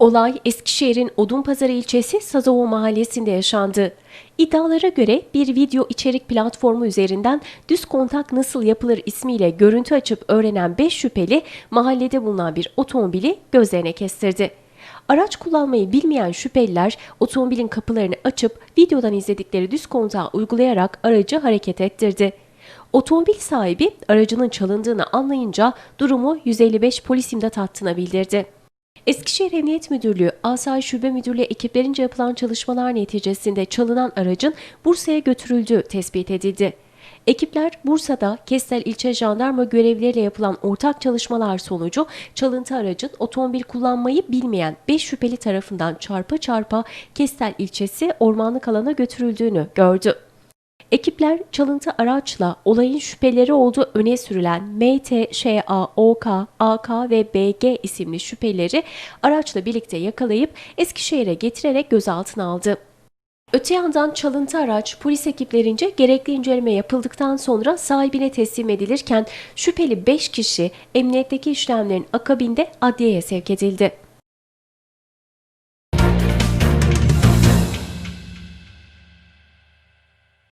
Olay Eskişehir'in Odunpazarı ilçesi Sazova mahallesinde yaşandı. İddialara göre bir video içerik platformu üzerinden düz kontak nasıl yapılır ismiyle görüntü açıp öğrenen 5 şüpheli mahallede bulunan bir otomobili gözlerine kestirdi. Araç kullanmayı bilmeyen şüpheliler otomobilin kapılarını açıp videodan izledikleri düz kontağı uygulayarak aracı hareket ettirdi. Otomobil sahibi aracının çalındığını anlayınca durumu 155 polis imdat hattına bildirdi. Eskişehir Emniyet Müdürlüğü Asayiş Şube Müdürlüğü ekiplerince yapılan çalışmalar neticesinde çalınan aracın Bursa'ya götürüldüğü tespit edildi. Ekipler Bursa'da Kestel İlçe Jandarma görevlileriyle yapılan ortak çalışmalar sonucu çalıntı aracın otomobil kullanmayı bilmeyen 5 şüpheli tarafından çarpa çarpa Kestel ilçesi ormanlık alana götürüldüğünü gördü. Ekipler çalıntı araçla olayın şüpheleri olduğu öne sürülen MT, ŞA, OK, AK ve BG isimli şüpheleri araçla birlikte yakalayıp Eskişehir'e getirerek gözaltına aldı. Öte yandan çalıntı araç polis ekiplerince gerekli inceleme yapıldıktan sonra sahibine teslim edilirken şüpheli 5 kişi emniyetteki işlemlerin akabinde adliyeye sevk edildi.